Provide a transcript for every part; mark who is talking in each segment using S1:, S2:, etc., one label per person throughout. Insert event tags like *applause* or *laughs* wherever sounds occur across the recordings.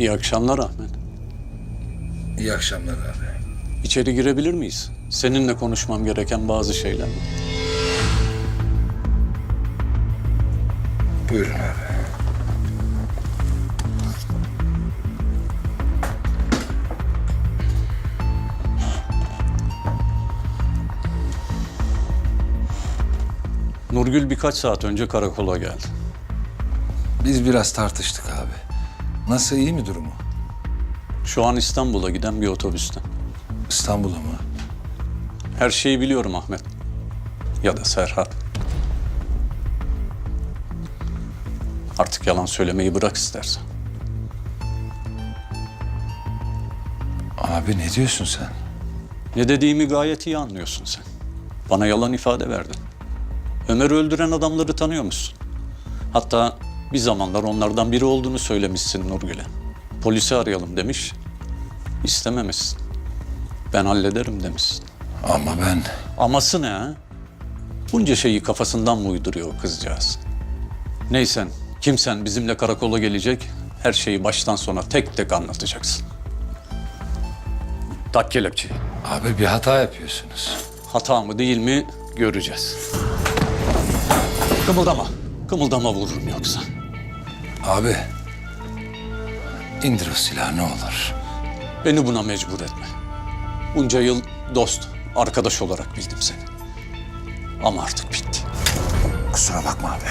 S1: İyi akşamlar Ahmet.
S2: İyi akşamlar abi.
S1: İçeri girebilir miyiz? Seninle konuşmam gereken bazı şeyler var.
S2: Buyurun abi.
S1: Nurgül birkaç saat önce karakola geldi.
S2: Biz biraz tartıştık abi. Nasıl iyi mi durumu?
S1: Şu an İstanbul'a giden bir otobüste.
S2: İstanbul'a mı?
S1: Her şeyi biliyorum Ahmet. Ya da Serhat. Artık yalan söylemeyi bırak istersen.
S2: Abi ne diyorsun sen?
S1: Ne dediğimi gayet iyi anlıyorsun sen. Bana yalan ifade verdin. Ömer'i öldüren adamları tanıyor musun? Hatta bir zamanlar onlardan biri olduğunu söylemişsin Nurgül'e. Polisi arayalım demiş. İstememişsin. Ben hallederim demişsin.
S2: Ama ben...
S1: Aması ne ha? Bunca şeyi kafasından mı uyduruyor o kızcağız? Neysen, kimsen bizimle karakola gelecek, her şeyi baştan sona tek tek anlatacaksın. Tak kelepçeyi.
S2: Abi bir hata yapıyorsunuz.
S1: Hata mı değil mi göreceğiz. Kımıldama. Kımıldama vururum yoksa.
S2: Abi... indir o silahı ne olur.
S1: Beni buna mecbur etme. Bunca yıl dost, arkadaş olarak bildim seni. Ama artık bitti.
S2: Kusura bakma abi.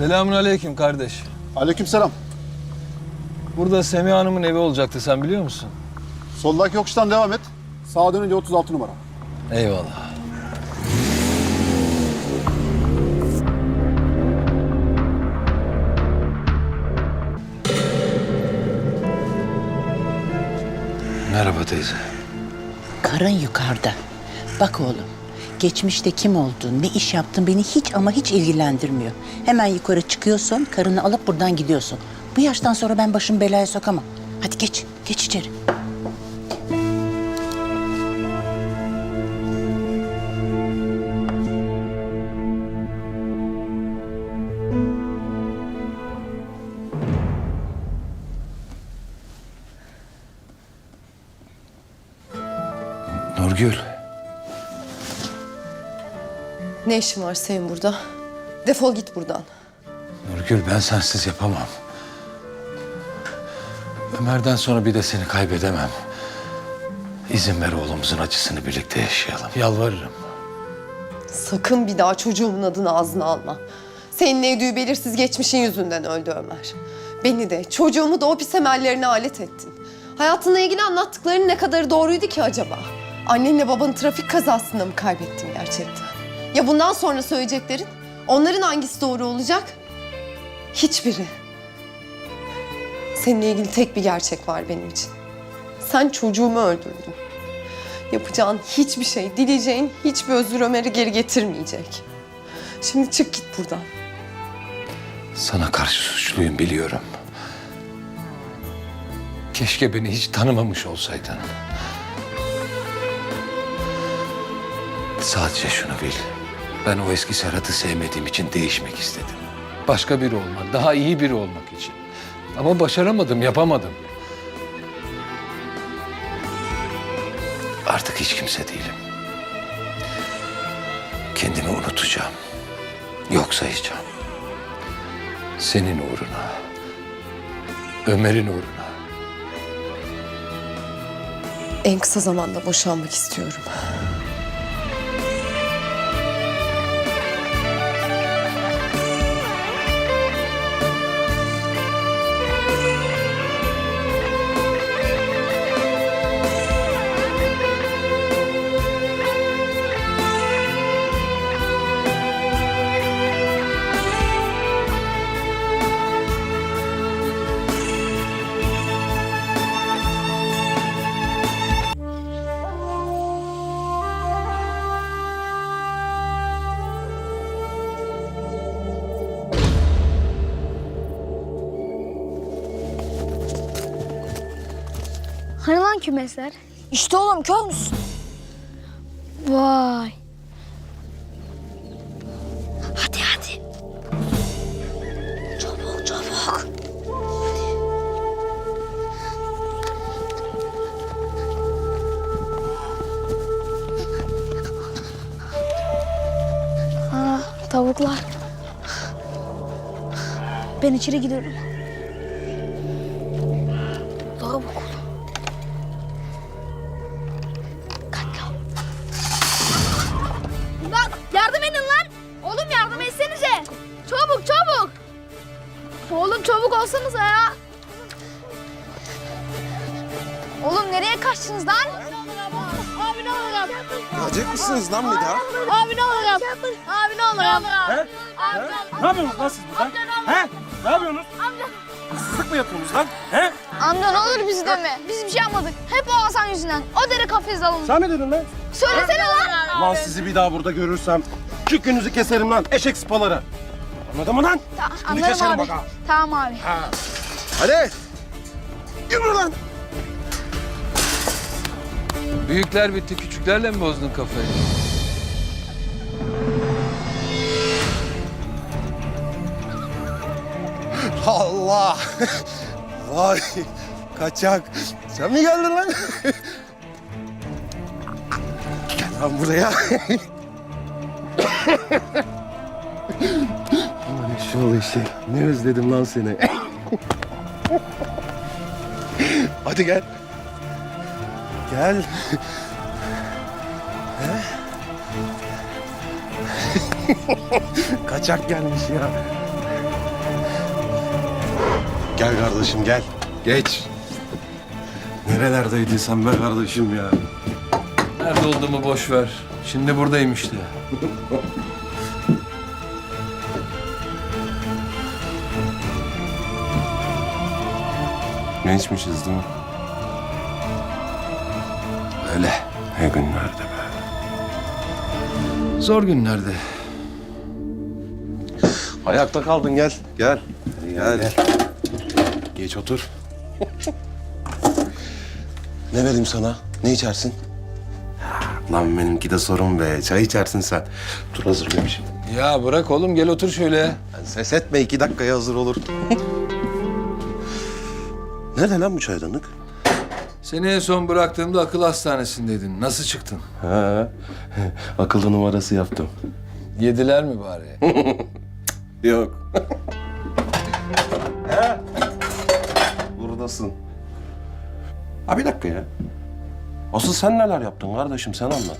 S3: Selamun aleyküm kardeş.
S4: Aleykümselam.
S3: Burada Semiha Hanım'ın evi olacaktı sen biliyor musun?
S4: Soldaki yokuştan devam et. Sağa dönünce 36 numara.
S3: Eyvallah.
S2: Merhaba teyze.
S5: Karın yukarıda. Bak oğlum, geçmişte kim olduğun, ne iş yaptın beni hiç ama hiç ilgilendirmiyor. Hemen yukarı çıkıyorsun, karını alıp buradan gidiyorsun. Bu yaştan sonra ben başımı belaya sokamam. Hadi geç, geç içeri.
S2: Nurgül.
S6: Ne işin var senin burada? Defol git buradan.
S2: Nurgül ben sensiz yapamam. Ömer'den sonra bir de seni kaybedemem. İzin ver oğlumuzun acısını birlikte yaşayalım. Yalvarırım.
S6: Sakın bir daha çocuğumun adını ağzına alma. Senin evdüğü belirsiz geçmişin yüzünden öldü Ömer. Beni de, çocuğumu da o pis emellerine alet ettin. Hayatınla ilgili anlattıkların ne kadarı doğruydu ki acaba? Annenle babanı trafik kazasında mı kaybettin gerçekten? Ya bundan sonra söyleyeceklerin? Onların hangisi doğru olacak? Hiçbiri. Seninle ilgili tek bir gerçek var benim için. Sen çocuğumu öldürdün. Yapacağın hiçbir şey, dileyeceğin hiçbir özür Ömer'i geri getirmeyecek. Şimdi çık git buradan.
S2: Sana karşı suçluyum biliyorum. Keşke beni hiç tanımamış olsaydın. Sadece şunu bil. Ben o eski Serhat'ı sevmediğim için değişmek istedim. Başka biri olmak, daha iyi biri olmak için. Ama başaramadım, yapamadım. Artık hiç kimse değilim. Kendimi unutacağım. Yok sayacağım. Senin uğruna. Ömer'in uğruna.
S6: En kısa zamanda boşanmak istiyorum.
S7: Kümesler? İşte oğlum kör müsün? Vay. Hadi hadi. Çabuk çabuk. Aa, tavuklar. Ben içeri gidiyorum. Oğlum çabuk olsanıza ya. Oğlum nereye kaçtınız lan? Abi ne olur abi.
S8: Gelecek misiniz lan bir daha?
S7: Abi ne olur abi. Abi ne olur abi.
S8: He?
S7: Abi,
S8: Ne yapıyorsunuz lan siz burada? He? Ne yapıyorsunuz? Hırsızlık mı yapıyorsunuz lan? He?
S7: Amca ne olur bizi deme. Biz bir şey yapmadık. Hep o Hasan yüzünden. O deri kafes alındı.
S8: Sen mi dedin lan?
S7: Söylesene lan.
S8: Lan sizi bir daha burada görürsem kükünüzü keserim lan eşek sıpaları. Anladın mı lan?
S7: Ta-
S8: Bunu
S7: Anlarım
S8: keserim
S7: abi.
S8: bak ha.
S7: Tamam abi.
S8: Hadi. Yürü lan.
S2: Büyükler bitti, küçüklerle mi bozdun kafayı?
S8: Allah. Vay. Kaçak. Sen mi geldin lan? Gel lan buraya. Eşşoğlu eşek. Ne özledim lan seni. *laughs* Hadi gel. Gel. *laughs* Kaçak gelmiş ya. Gel kardeşim gel. Geç. Nerelerdeydin sen be kardeşim ya?
S2: Nerede olduğumu boş ver. Şimdi buradayım işte. *laughs*
S8: Gençmişiz değil mi?
S2: Öyle.
S8: Ne günlerde be.
S2: Zor günlerde.
S8: Ayakta kaldın gel. Gel. Gel. Geç otur. *laughs* ne vereyim sana? Ne içersin? Lan benimki de sorun be. Çay içersin sen. Dur hazırlamışım.
S2: Ya bırak oğlum gel otur şöyle.
S8: Ses etme iki dakikaya hazır olur. *laughs* Nerede lan bu çaydanlık?
S2: Seni en son bıraktığımda akıl hastanesindeydin. Nasıl çıktın?
S8: Ha, akıllı numarası yaptım.
S2: Yediler mi bari? *laughs*
S8: Yok. He? Buradasın. Ha bir dakika ya. Asıl sen neler yaptın kardeşim sen anlat.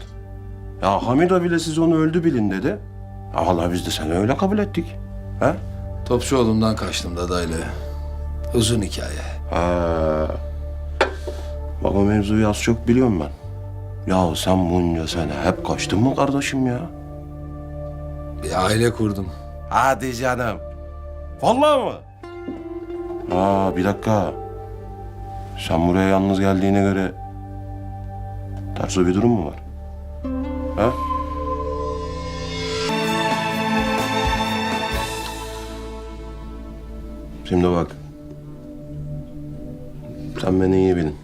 S8: Ya Hamido bile siz onu öldü bilin dedi. Ya vallahi biz de seni öyle kabul ettik. He?
S2: Topçuoğlu'ndan kaçtım dadaylı. Uzun hikaye.
S8: Ha. Bak o mevzuyu az çok biliyorum ben. Ya sen bunca sene hep kaçtın mı kardeşim ya?
S2: Bir aile kurdum.
S8: Hadi canım. Vallahi mı? Aa bir dakika. Sen buraya yalnız geldiğine göre ters bir durum mu var? Ha? Şimdi bak. Sen beni iyi bilin.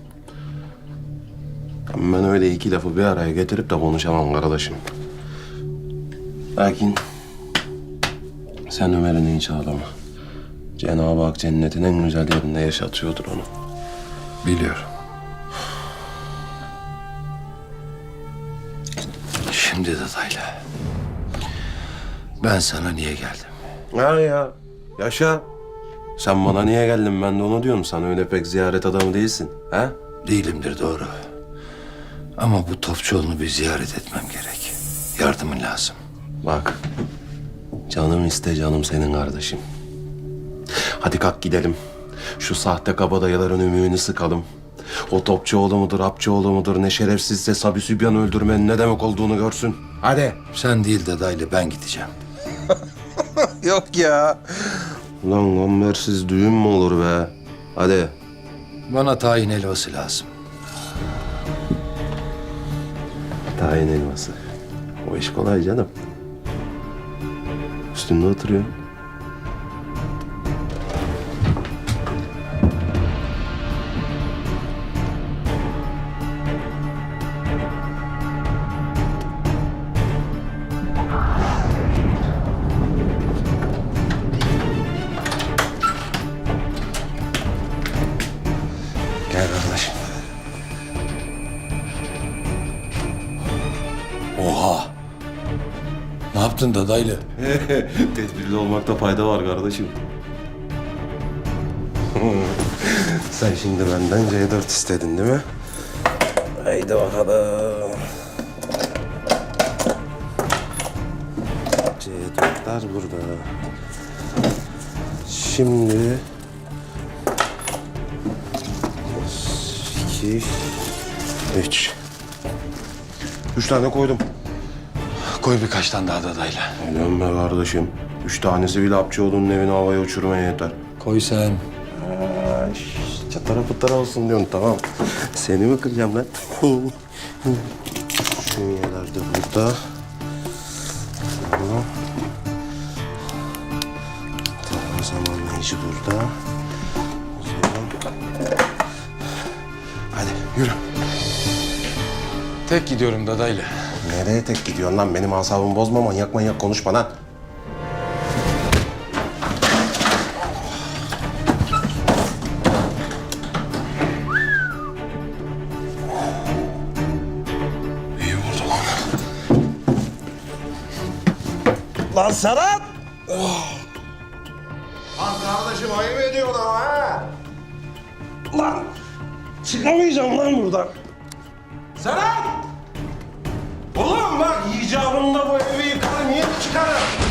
S8: Ben öyle iki lafı bir araya getirip de konuşamam kardeşim. Lakin sen Ömer'in hiç ağlama. Cenab-ı Hak cennetin en güzel yerinde yaşatıyordur onu.
S2: Biliyorum. Şimdi dadaylı. Ben sana niye geldim?
S8: Ha ya, yaşa. Sen bana niye geldin ben de onu diyorum. Sen öyle pek ziyaret adamı değilsin. Ha?
S2: Değilimdir doğru. Ama bu Topçuoğlu'nu bir ziyaret etmem gerek. Yardımın lazım.
S8: Bak, canım iste canım senin kardeşim. Hadi kalk gidelim. Şu sahte kabadayıların ümüğünü sıkalım. O Topçuoğlu mudur, Apçıoğlu mudur, ne şerefsizse Sabi Sübyan öldürmenin ne demek olduğunu görsün. Hadi.
S2: Sen değil dadaylı ben gideceğim. *laughs*
S8: Yok ya. Ulan gambersiz düğün mü olur be? Hadi.
S2: Bana tayin helvası lazım.
S8: Tayin elması. O iş kolay canım. Üstünde oturuyor.
S2: Oha! Ne yaptın dadaylı? *laughs*
S8: Tedbirli olmakta fayda var kardeşim. *laughs* Sen şimdi benden C4 istedin değil mi? Haydi bakalım. C4'ler burada. Şimdi... iki, üç. Üç tane koydum.
S2: Koy birkaç tane daha dadaylı.
S8: Biliyorum be kardeşim. Üç tanesi bile Apçıoğlu'nun evini havaya uçurmaya yeter.
S2: Koy sen.
S8: Ay, çatara pıtara olsun diyorsun tamam. Seni mi kıracağım lan? Şunyeler de burada. Tamam. Tamam zamanlayıcı burada.
S2: Tek gidiyorum dadaylı.
S8: Nereye tek gidiyorsun lan? Benim asabımı bozma manyak manyak konuşma lan. İyi vurdu lan. Lan Serhat! Lan kardeşim ayıp ediyorsun ama ha! Lan çıkamayacağım lan buradan. Serhat! Oğlum bak icabında bu evi yıkarım, yeni çıkarım.